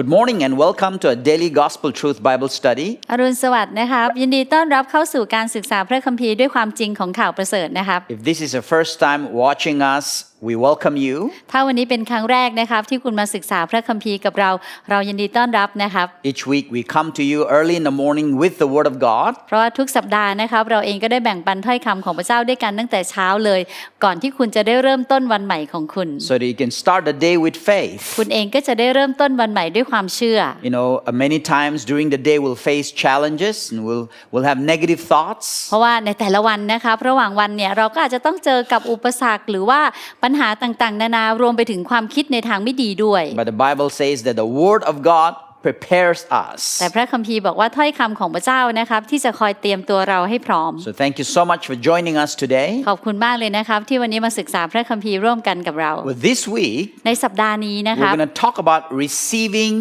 Good morning and welcome to a daily Gospel Truth Bible study. อรุณสวัสดิ์นะครับ ยินดีต้อนรับเข้าสู่การศึกษาพระคัมภีร์ด้วยความจริงของข่าวประเสริฐนะครับ If this is your first time watching us, we welcome you. ถ้าวันนี้เป็นครั้งแรกนะครับที่คุณมาศึกษาพระคัมภีร์กับเรา เรายินดีต้อนรับนะครับ Each week we come to you early in the morning with the Word of God เพราะว่าทุกสัปดาห์นะครับเราเองก็ได้แบ่งปันถ้อยคำของพระเจ้าด้วยกันตั้งแต่เช้าเลย ก่อนที่คุณจะได้เริ่มต้นวันใหม่ของคุณ so that you can start the day with faith. คุณเองก็จะได้เริ่มต้นวันใหม่ด้วยความเชื่อ You know, uh, many times during the day we'll face challenges and we'll, we'll have negative thoughts. เพราะว่าในแต่ละวันนะครับระหว่างวันเนี่ยเราก็อาจจะต้องเจอกับอุปสรรคหรือว่าปัญหาต่างๆ นานารวมไปถึงความคิดในทางไม่ดีด้วย But the Bible says that the Word of God prepares us. แต่พระคัมภีร์บอกว่าถ้อยคำของพระเจ้านะครับที่จะคอยเตรียมตัวเราให้พร้อม So thank you so much for joining us today. ขอบคุณมากเลยนะครับที่วันนี้มาศึกษาพระคัมภีร์ร่วมกันกับเรา Well, this week ในสัปดาห์นี้นะค we're รับ going to talk about receiving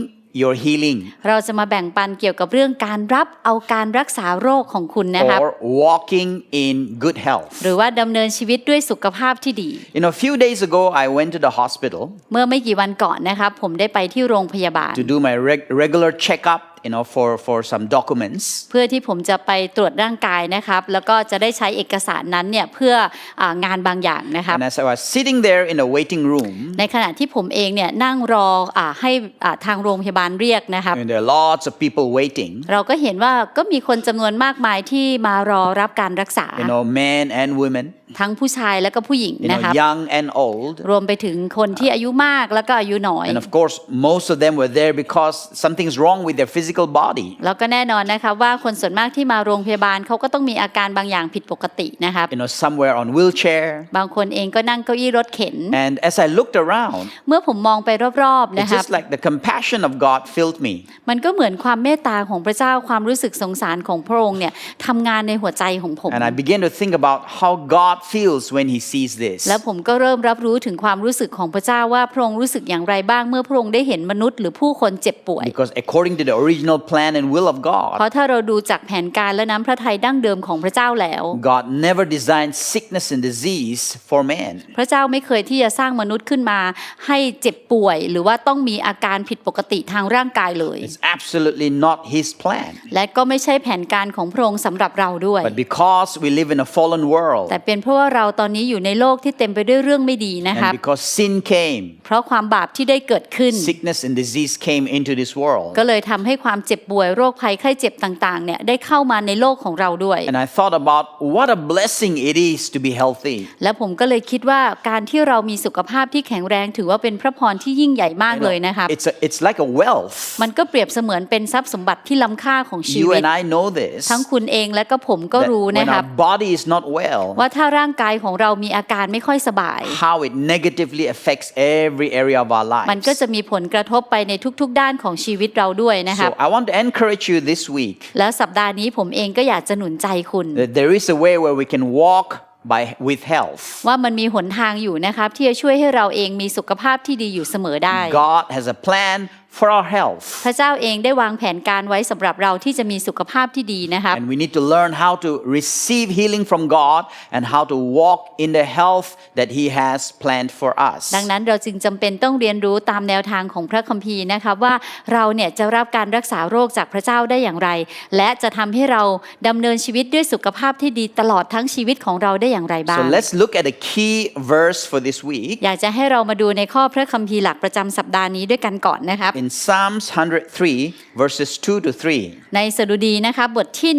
your healing เราจะมาแบ่งปันเกี่ยวกับเรื่องการรับเอาการรักษาโรคของคุณนะครับ or walking in good health. หรือว่าดำเนินชีวิตด้วยสุขภาพที่ดี You know, a few days ago, I went to the hospital เมื่อไม่กี่วันก่อนนะครับผมได้ไปที่โรงพยาบาล to do my reg- regular checkup, you know, for, for some documents. เพื่อที่ผมจะไปตรวจร่างกายนะครับแล้วก็จะได้ใช้เอกสารนั้นเนี่ยเพื่ออางานบางอย่างนะครับ And as I was sitting there in a waiting room, ในขณะที่ผมเองเนี่ยนั่งรออาให้อ่าทางโรงพยาบาลเรียกนะครับ and there are lots of people waiting, เราก็เห็นว่าก็มีคนจำนวนมากมายที่มารอรับการรักษา you know, men and women, ทั้งผู้ชายและก็ผู้หญิง you นะค know, รับ young and old. รวมไปถึงคนที่อายุมากแล้วก็อายุน้อย And of course, most of them were there because something's wrong with their physical body. แล้วก็แน่นอนนะครับว่าคนส่วนมากที่มาโรงพยาบาลเขาก็ต้องมีอาการบางอย่างผิดปกตินะครับ You know, somewhere on wheelchair. บางคนเองก็นั่งเก้าอี้รถเข็น And as I looked around, เมื่อผมมองไปรอบๆนะ it's ครับ just like the compassion of God filled me. มันก็เหมือนความเมตตาของพระเจ้าความรู้สึกสงสารของพระองค์เนี่ยทำงานในหัวใจของผม And I began to think about how God feels when He sees this. แล้วผมก็เริ่มรับรู้ถึงความรู้สึกของพระเจ้าว่าพระองค์รู้สึกอย่างไรบ้างเมื่อพระองค์ได้เห็นมนุษย์หรือผู้คนเจ็บป่วย Because according to the original plan and will of เพ God, ราะถ้าเราดูจากแผนการและน้ำพระทัยดั้งเดิมของพระเจ้าแล้ว God never designed sickness and disease for man. พระเจ้าไม่เคยที่จะสร้างมนุษย์ขึ้นมาให้เจ็บป่วย หรือว่าต้องมีอาการผิดปกติทางร่างกายเลย It's absolutely not His plan. และก็ไม่ใช่แผนการของพระองค์สำหรับเราด้วย But because we live in a fallen world แต่เป็นเพราะว่าเราตอนนี้อยู่ในโลกที่เต็มไปด้วยเรื่องไม่ดีนะครับ and because sin came, เพราะความบาปที่ได้เกิดขึ้น sickness and disease came into this world. ก็เลยทำให้ความเจ็บป่วยโรคภัยไข้เจ็บต่างๆเนี่ยได้เข้ามาในโลกของเราด้วย And I thought about what a blessing it is to be healthy. และผมก็เลยคิดว่าการที่เรามีสุขภาพที่แข็งแรงถือว่าเป็นพระพรที่ยิ่งใหญ่มาก You know, เลยนะครับ it's, a, it's like a wealth. มันก็เปรียบเสมือนเป็นทรัพย์สมบัติที่ล้ำค่าของชี You วิต and I know this. ทั้งคุณเองและก็ผมก็ that รู้ when นะครับ our body is not well, ว่าถ้าร่างกายของเรามีอาการไม่ค่อยสบาย how it negatively affects every area of our มันก็ lives. จะมีผลกระทบไปในทุกๆ ด้านของชีวิตเราด้วยนะครับ So I want to encourage you this week และสัปดาห์นี้ผมเองก็อยากจะหนุนใจคุณ that there is a way where we can walk by with health. ว่ามันมีหนทางอยู่นะครับที่จะช่วยให้เราเองมีสุขภาพที่ดีอยู่เสมอได้ God has a plan for our health. พระเจ้าเองได้วางแผนการไว้สำหรับเราที่จะมีสุขภาพที่ดีนะครับ And we need to learn how to receive healing from God and how to walk in the health that He has planned for us. ดังนั้นเราจึงจำเป็นต้องเรียนรู้ตามแนวทางของพระคัมภีร์นะครับว่าเราเนี่ยจะรับการรักษาโรคจากพระเจ้าได้อย่างไร และจะทำให้เราดำเนินชีวิตด้วยสุขภาพที่ดีตลอดทั้งชีวิตของเราได้อย่างไรบ้า So ง let's look at a key verse for this week อยากจะให้เรามาดูในข้อพระคัมภีร์หลักประจำสัปดาห์นี้ด้วยกันก่อนนะครับ in Psalms 103, verses 2 to 3. ในสดุดีนะครับบทที่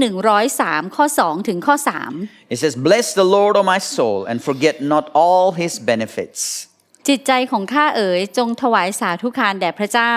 103 ข้อ 2 ถึงข้อ 3 It says, Bless the Lord, O my soul, and forget not all his benefits. จิตใจของข้าเอ๋ยจงถวายสาธุการแด่พระเจ้า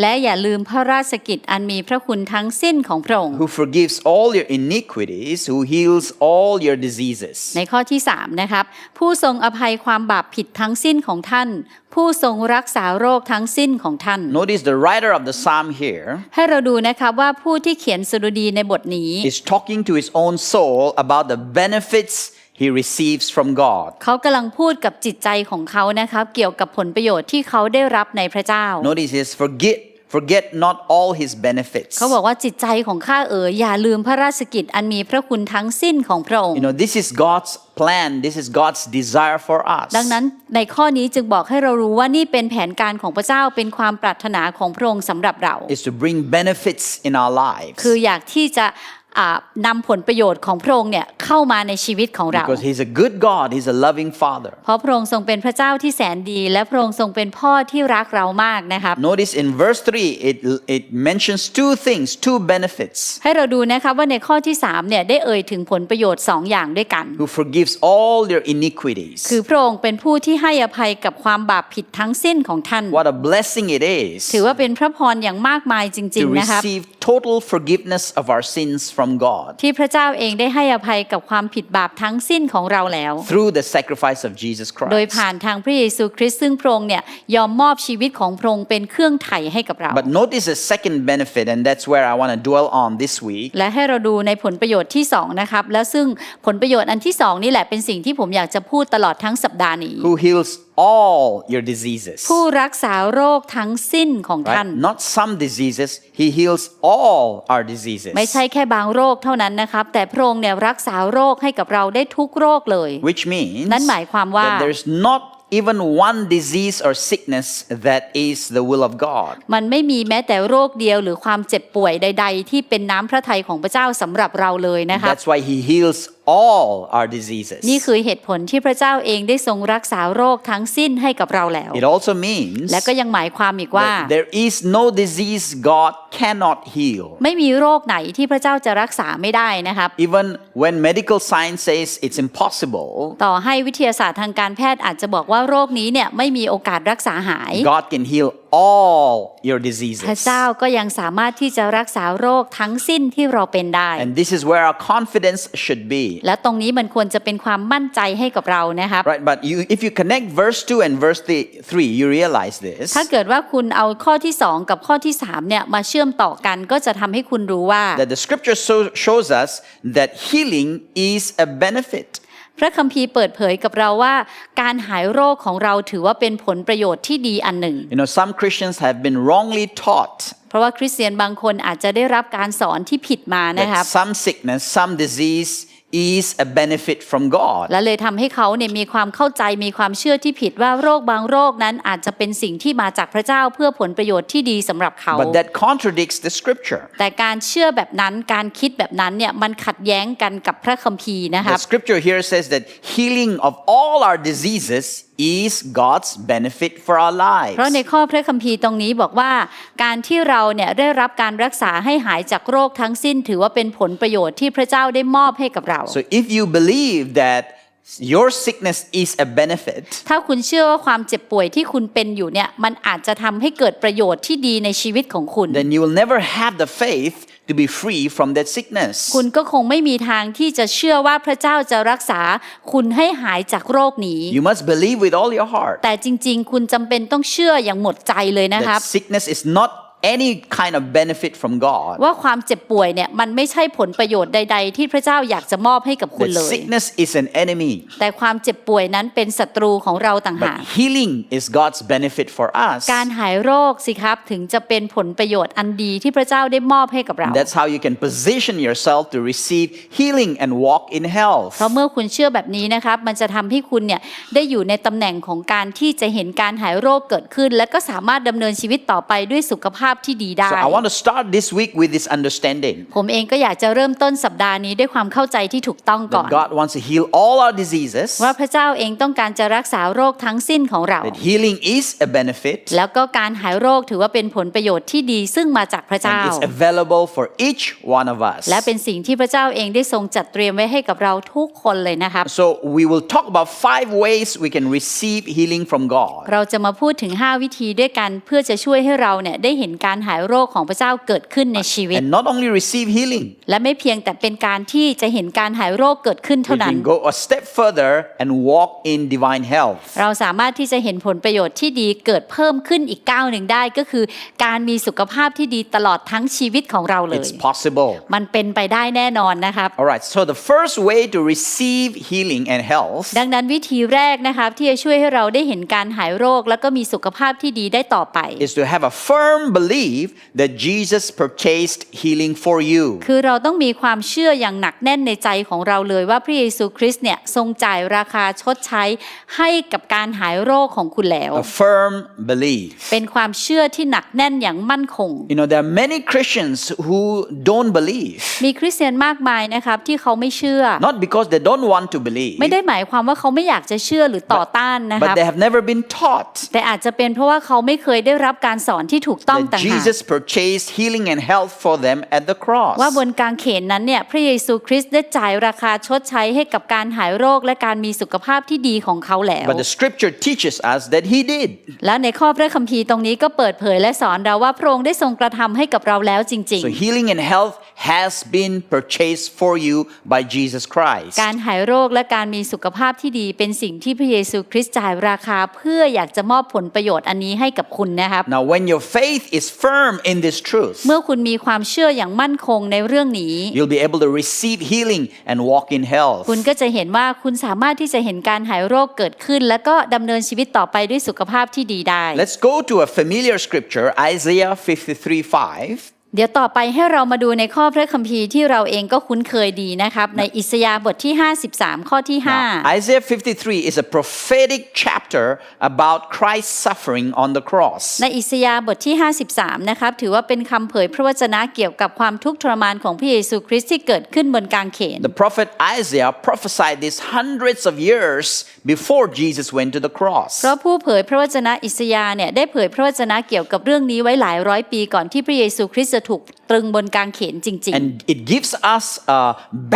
และอย่าลืมพระราชกิจอันมีพระคุณทั้งสิ้นของพระองค์ who forgives all your iniquities, who heals all your diseases. ในข้อที่3นะครับผู้ทรงอภัยความบาปผิดทั้งสิ้นของท่าน ผู้ทรงรักษาโรคทั้งสิ้นของท่าน Notice the writer of the psalm here ให้เราดูนะครับว่าผู้ที่เขียนสดุดีในบทนี้ is talking to his own soul about the benefits he receives from God. เขากำลังพูดกับจิตใจของเขานะครับ เกี่ยวกับผลประโยชน์ที่เขาได้รับในพระเจ้า Notice he says, forget, forget not all his benefits. เขาบอกว่าจิตใจของข้าเอ๋ยอย่าลืมพระราชกิจอันมีพระคุณทั้งสิ้นของพระองค์ You know, this is God's plan, this is God's desire for us. ดังนั้นในข้อนี้จึงบอกให้เรารู้ว่านี่เป็นแผนการของพระเจ้าเป็นความปรารถนาของพระองค์สำหรับเรา is to bring benefits in our lives. คืออยากที่จะอ่า นำผลประโยชน์ของพระองค์เนี่ยเข้ามาในชีวิตของเรา Because he's a good God, he's a loving father. เพราะพระองค์ทรงเป็นพระเจ้าที่แสนดี และพระองค์ทรงเป็นพ่อที่รักเรามากนะครับ Notice in verse 3, it, it mentions two things, two benefits. ให้เราดูนะครับว่าในข้อที่3เนี่ยได้เอ่ยถึงผลประโยชน์ 2 อย่างด้วยกัน Who forgives all your iniquities. คือพระองค์เป็นผู้ที่ให้อภัยกับความบาปผิดทั้งสิ้นของท่าน What a blessing it is ถือว่าเป็นพระพรอย่างมากมายจริง to ๆนะครับ receive total forgiveness of our sins from God ที่พระเจ้าเองได้ให้อภัยกับความผิดบาปทั้งสิ้นของเราแล้ว through the sacrifice of Jesus โดย Christ. ผ่านทางพระเยซูคริสต์ซึ่งพระองค์เนี่ยยอมมอบชีวิตของพระองค์เป็นเครื่องไถ่ให้กับเรา But notice the second benefit, and that's where I want to dwell on this week. และให้เราดูในผลประโยชน์ที่2นะครับแล้วซึ่งผลประโยชน์อันที่2นี่แหละเป็นสิ่งที่ผมอยากจะพูดตลอดทั้งสัปดาห์นี้ Who heals all your diseases. ผู้รักษาโรคทั้งสิ้นของท่าน Right? Not some diseases, He heals all our diseases. ไม่ใช่แค่บางโรคเท่านั้นนะครับ แต่พระองค์เนี่ยรักษาโรคให้กับเราได้ทุกโรคเลย Which means นั่นหมายความว่า that there's not even one disease or sickness that is the will of God. มันไม่มีแม้แต่โรคเดียวหรือความเจ็บป่วยใด ๆ ที่เป็นน้ำพระทัยของพระเจ้าสำหรับเราเลยนะครับ That's why He heals all our diseases. นี่คือเหตุผลที่พระเจ้าเองได้ทรงรักษาโรคทั้งสิ้นให้กับเราแล้ว It also means และก็ยังหมายความอีกว่า that there is no disease God cannot heal. ไม่มีโรคไหนที่พระเจ้าจะรักษาไม่ได้นะครับ Even when medical science says it's impossible, ต่อให้วิทยาศาสตร์ทางการแพทย์อาจจะบอกว่าโรคนี้เนี่ยไม่มีโอกาสรักษาหาย God can heal all your พระ diseases. เจ้าก็ยังสามารถที่จะรักษาโรคทั้งสิ้นที่เราเป็นได้ And this is where our confidence should be. และตรงนี้มันควรจะเป็นความมั่นใจให้กับเรานะครับ Right, but you, if you connect verse 2 and verse thi- 3, you realize this ถ้าเกิดว่าคุณเอาข้อที่ 2 กับข้อที่3เนี่ยมาเชื่อมต่อกันก็จะทำให้คุณรู้ว่า that the scripture so, shows us that healing is a benefit. พระคัมภีร์เปิดเผยกับเราว่า การหายโรคของเราถือว่าเป็นผลประโยชน์ที่ดีอันหนึ่ง You know, some Christians have been wrongly taught เพราะว่าคริสเตียนบางคนอาจจะได้รับการสอนที่ผิดมานะครับ that some sickness, some disease is a benefit from God. และเลยทำให้เขาเนี่ยมีความเข้าใจมีความเชื่อที่ผิดว่าโรคบางโรคนั้นอาจจะเป็นสิ่งที่มาจากพระเจ้าเพื่อผลประโยชน์ที่ดีสำหรับเขา But that contradicts the scripture. แต่การเชื่อแบบนั้นการคิดแบบนั้นเนี่ยมันขัดแย้งกันกับพระคัมภีร์นะค The รับ scripture here says that healing of all our diseases is God's benefit for our เพราะใน lives. ข้อพระคัมภีร์ตรงนี้บอกว่า การที่เราเนี่ยได้รับการรักษาให้หายจากโรคทั้งสิ้น ถือว่าเป็นผลประโยชน์ที่พระเจ้าได้มอบให้กับเรา So if you believe that your sickness is a benefit, ถ้าคุณเชื่อว่าความเจ็บป่วยที่คุณเป็นอยู่เนี่ยมันอาจจะทำให้เกิดประโยชน์ที่ดีในชีวิตของคุณ then you will never have the faith to be free from that sickness. คุณก็คงไม่มีทางที่จะเชื่อว่าพระเจ้าจะรักษาคุณให้หายจากโรคนี้ You must believe with all your heart แต่จริงๆ คุณจำเป็นต้องเชื่ออย่างหมดใจเลยนะครับ that sickness is not any kind of benefit from God. ว่าความเจ็บป่วยเนี่ยมันไม่ใช่ผลประโยชน์ใด ๆ ที่พระเจ้าอยากจะมอบให้กับคุณ That เลย sickness is an enemy. แต่ความเจ็บป่วยนั้นเป็นศัตรูของเราต่างหาก But healing is God's benefit for us. การหายโรคสิครับถึงจะเป็นผลประโยชน์อันดีที่พระเจ้าได้มอบให้กับเรา That's how you can position yourself to receive healing and walk in health. เพราะเมื่อคุณเชื่อแบบนี้นะครับมันจะทำให้คุณเนี่ยได้อยู่ในตำแหน่งของการที่จะเห็นการหายโรคเกิดขึ้น และก็สามารถดำเนินชีวิตต่อไปด้วยสุขภาพที่ดีได้ So I want to start this week with this understanding ผมเองก็อยากจะเริ่มต้นสัปดาห์นี้ด้วยความเข้าใจที่ถูกต้องก่อน that God wants to heal all our diseases, ว่าพระเจ้าเองต้องการจะรักษาโรคทั้งสิ้นของเรา that healing is a benefit แล้วก็การหายโรคถือว่าเป็นผลประโยชน์ที่ดีซึ่งมาจากพระเจ้า and it's available for each one of us. และเป็นสิ่งที่พระเจ้าเองได้ทรงจัดเตรียมไว้ให้กับเราทุกคนเลยนะครับ So we will talk about five ways we can receive healing from God. เราจะมาพูดถึง 5 วิธีด้วยกันเพื่อจะช่วยให้เราเนี่ยได้เห็นการหายโรคของพระเจ้าเกิดขึ้นในชีวิต And not only receive healing, และไม่เพียงแต่เป็นการที่จะเห็นการหายโรคเกิดขึ้น we เท่านั้น can go a step further and walk in divine health. เราสามารถที่จะเห็นผลประโยชน์ที่ดีเกิดเพิ่มขึ้นอีกก้าวหนึ่งได้ก็คือ การมีสุขภาพที่ดีตลอดทั้งชีวิตของเราเลย It's possible. มันเป็นไปได้แน่นอนนะครับ All right, so the first way to receive healing and health ดังนั้นวิธีแรกนะครับที่จะช่วยให้เราได้เห็นการหายโรค แล้วก็มีสุขภาพที่ดีได้ต่อไป is to have a firm believe that Jesus purchased healing for you. คือเราต้องมีความเชื่ออย่างหนักแน่นในใจของเราเลยว่าพระเยซูคริสต์เนี่ยทรงจ่ายราคาชดใช้ให้กับการหายโรคของคุณแล้ว A firm belief. เป็นความเชื่อที่หนักแน่นอย่างมั่นคง You know, there are many Christians who don't believe, มีคริสเตียนมากมายนะครับที่เขาไม่เชื่อ not because they don't want to believe, ไม่ได้หมายความว่าเขาไม่อยากจะเชื่อหรือต่อต้านนะค but รับ they have never been taught แต่อาจจะเป็นเพราะว่าเขาไม่เคยได้รับการสอนที่ถูกต้อง that ต่างหาก Jesus purchased healing and health for them at the cross. ว่าบนกางเขนนั้นเนี่ยพระเยซูคริสต์ได้จ่ายราคาชดใช้ให้กับการหายโรคและการมีสุขภาพที่ดีของเขาแล้ว But the scripture teaches us that he did. และในข้อพระคัมภีร์ตรงนี้ก็เปิดเผยและสอนเราว่าพระองค์ได้ทรงกระทำให้กับเราแล้วจริง So healing and health has been purchased for you by Jesus Christ. ๆการหายโรคและการมีสุขภาพที่ดีเป็นสิ่งที่พระเยซูคริสต์จ่ายราคาเพื่ออยากจะมอบผลประโยชน์อันนี้ให้กับคุณนะครับ Now, when your faith is firm in this truth, เมื่อคุณมีความเชื่ออย่างมั่นคงในเรื่องนี้ you'll be able to receive healing and walk in health. คุณก็จะเห็นว่าคุณสามารถที่จะเห็นการหายโรคเกิดขึ้น แล้วก็ดำเนินชีวิตต่อไปด้วยสุขภาพที่ดีได้ Let's go to a familiar scripture, Isaiah 53 5. เดี๋ยวต่อไปให้เรามาดูในข้อพระคัมภีร์ที่เราเองก็คุ้นเคยดีนะครับในอิสยาห์บทที่ 53 ข้อที่ Now, Isaiah 53 is a prophetic chapter about Christ's suffering on the cross. 5ในอิสยาห์บทที่ 53 นะครับถือว่าเป็นคำเผยพระวจนะเกี่ยวกับความทุกข์ทรมานของพระเยซูคริสต์ที่เกิดขึ้นบนกางเขน The prophet Isaiah prophesied this hundreds of years before Jesus went to the cross. เพราะผู้เผยพระวจนะอิสยาห์เนี่ยได้เผยพระวจนะเกี่ยวกับเรื่องนี้ไว้หลายร้อยปีก่อนที่พระเยซูคริสต์จะถูกตรึงบนกางเขนจริง ๆ And it gives us a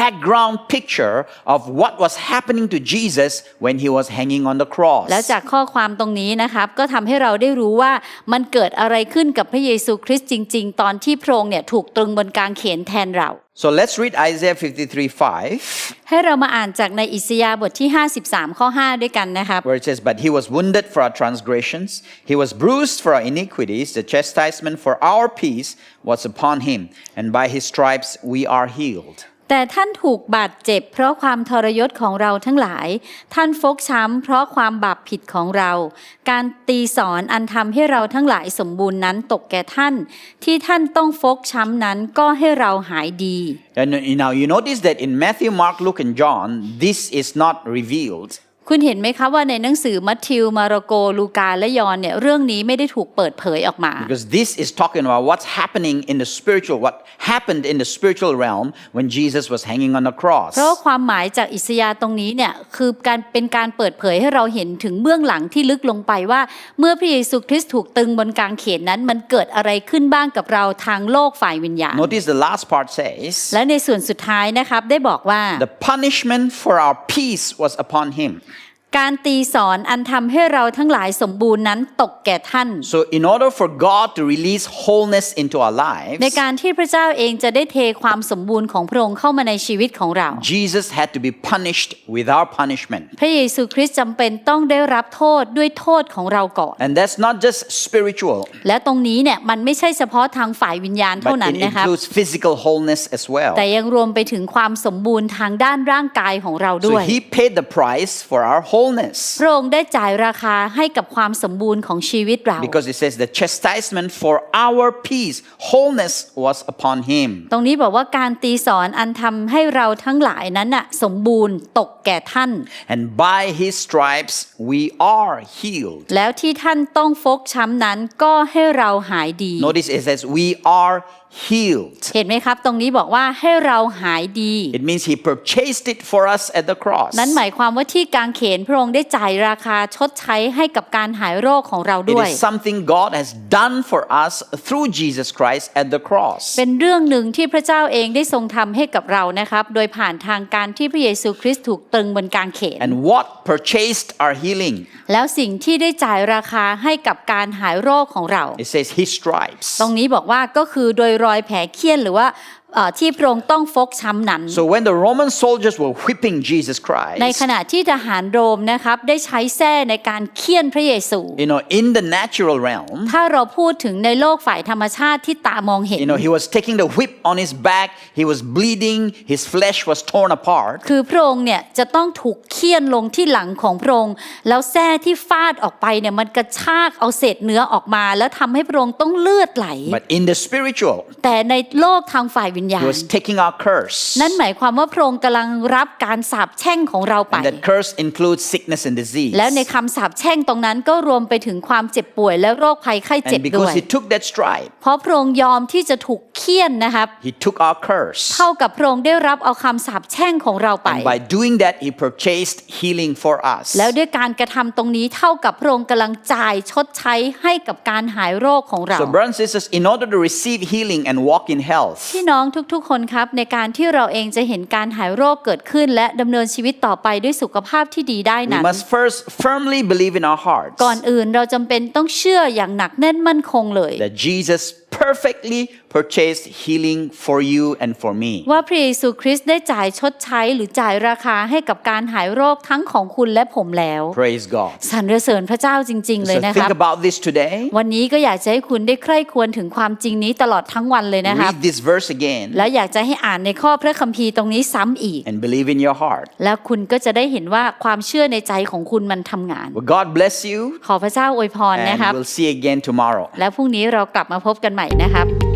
background picture of what was happening to Jesus when he was hanging on the cross. แล้วจากข้อความตรงนี้นะครับก็ทำให้เราได้รู้ว่ามันเกิดอะไรขึ้นกับพระเยซูคริสต์จริง ๆ ตอนที่พระองค์เนี่ยถูกตรึงบนกางเขนแทนเรา So let's read Isaiah 53 5, ให้เรามาอ่านจากในอิสยาห์บทที่ 53 ข้อ 5 ด้วยกันนะครับ where it says, But he was wounded for our transgressions, he was bruised for our iniquities, the chastisement for our peace was upon him, and by his stripes we are healed. แต่ท่านถูกบาดเจ็บ เพราะความทรยศของเราทั้งหลาย ท่านฟกช้ำเพราะความบาปผิดของเรา การตีสอนอันทำให้เราทั้งหลายสมบูรณ์นั้นตกแก่ท่าน ที่ท่านต้องฟกช้ำนั้นก็ให้เราหายดี And now you notice that in Matthew, Mark, Luke, and John, this is not revealed. คุณเห็นไหมคะว่าในหนังสือมัทธิว มาระโก ลูกา และยอห์นเนี่ยเรื่องนี้ไม่ได้ถูกเปิดเผยออกมา Because this is talking about what's happening in the spiritual, what happened in the spiritual realm when Jesus was hanging on the cross. เพราะว่าความหมายจากอิสยาห์ตรงนี้เนี่ยคือการเป็นการเปิดเผยให้เราเห็นถึงเบื้องหลังที่ลึกลงไปว่า เมื่อพระเยซูคริสต์ถูกตึงบนกางเขนนั้น มันเกิดอะไรขึ้นบ้างกับเราทางโลกฝ่ายวิญญาณ Notice the last part says, และในส่วนสุดท้ายนะครับได้บอกว่า The punishment for our peace was upon him. การตีสอนอันทำให้เราทั้งหลายสมบูรณ์นั้นตกแก่ท่าน So, in order for God to release wholeness into our ใน lives, การที่พระเจ้าเองจะได้เทความสมบูรณ์ของพระองค์เข้ามาในชีวิตของเรา Jesus had to be punished with our punishment. พระเยซูคริสต์จำเป็นต้องได้รับโทษด้วยโทษของเราก่อน And that's not just spiritual, และตรงนี้เนี่ยมันไม่ใช่เฉพาะทางฝ่ายวิญญาณเท่า but นั้น it นะครับ includes physical wholeness as well. แต่ยังรวมไปถึงความสมบูรณ์ทางด้านร่างกายของเราด้ So, วย he paid the price for our wholeness. พระองค์ได้จ่ายราคาให้กับความสมบูรณ์ของชีวิตเรา Because it says the chastisement for our peace, wholeness was upon him. ตรงนี้บอกว่าการตีสอนอันทำให้เราทั้งหลายนั้นน่ะสมบูรณ์ตกแก่ท่าน And by his stripes we are healed. แล้วที่ท่านต้องฟกช้ำนั้นก็ให้เราหายดี Notice it says we are healed. เห็นไหมครับ ตรงนี้บอกว่าให้เราหายดี It means he purchased it for us at the cross. นั้นหมายความว่าที่กางเขนพระองค์ได้จ่ายราคาชดใช้ให้กับการหายโรคของเรา It ด้วย is something God has done for us through Jesus Christ at the cross. เป็นเรื่องหนึ่งที่พระเจ้าเองได้ทรงทำให้กับเรานะครับ โดยผ่านทางการที่พระเยซูคริสต์ถูกตรึงบนกางเขน And what purchased our healing? แล้วสิ่งที่ได้จ่ายราคาให้กับการหายโรคของเรา It says his stripes. ตรงนี้บอกว่าก็คือโดยรอยแผลเคี้ยนหรือว่าเอ่อ ที่พระองค์ต้องฟกช้ำนั้น So when the Roman soldiers were whipping Jesus ใน Christ, ขณะที่ทหารโรมนะครับได้ใช้แส้ในการเคี่ยนพระเยซู you know, in the natural realm, ถ้าเราพูดถึงในโลกฝ่ายธรรมชาติที่ตามองเห็น you know, he was taking the whip on his back, he was bleeding, his flesh was torn apart. คือพระองค์เนี่ยจะต้องถูกเคี่ยนลงที่หลังของพระองค์แล้วแส้ที่ฟาดออกไปเนี่ยมันกระชากเอาเศษเนื้อออกมา แล้วทำให้พระองค์ต้องเลือดไหล But in the spiritual, แต่ในโลกทางฝ่ายวิญญา he ณ was taking our curse. นั่นหมายความว่าพระองค์กำลังรับการสาปแช่งของเราไป And that curse includes sickness and disease. แล้วในคำสาปแช่งตรงนั้นก็รวมไปถึงความเจ็บป่วยและโรคภัยไข้เจ็บ And ด้ว because ย he took that stripe, เพราะพระองค์ยอมที่จะถูกเคี่ยนนะครับ he took our curse. เท่ากับพระองค์ได้รับเอาคำสาปแช่งของเราไป And by doing that, he purchased healing for us. แล้วด้วยการกระทำตรงนี้เท่ากับพระองค์กำลังจ่ายชดใช้ให้กับการหายโรคของเรา So, brothers and sisters, in order to receive healing and walk in health, พี่น้องทุกๆ คนครับ ในการที่เราเองจะเห็นการหายโรคเกิดขึ้น และดำเนินชีวิตต่อไปด้วยสุขภาพที่ดีได้ we นั้น must first firmly believe in our hearts ก่อนอื่นเราจำเป็นต้องเชื่ออย่างหนักแน่นมั่นคงเลย that Jesus perfectly purchased healing for you and for me. ว่าพระเยซูคริสต์ได้จ่ายชดใช้หรือจ่ายราคาให้กับการหายโรคทั้งของคุณและผมแล้ว Praise God. สรรเสริญพระเจ้าจริง ๆ เลย So นะครั think บ about this today. วันนี้ก็อยากจะให้คุณได้ใคร่ควรถึงความจริงนี้ตลอดทั้งวันเลยนะครับ Read this verse again และอยากจะให้อ่านในข้อพระคัมภีร์ตรงนี้ซ้ำอีก and believe in your heart. แล้วคุณก็จะได้เห็นว่าความเชื่อในใจของคุณมันทำงาน Well, God bless you, ขอพระเจ้าอวยพร and นะครับ we'll see you again tomorrow. และพรุ่งนี้เรากลับมาพบกันใหม่นะครับ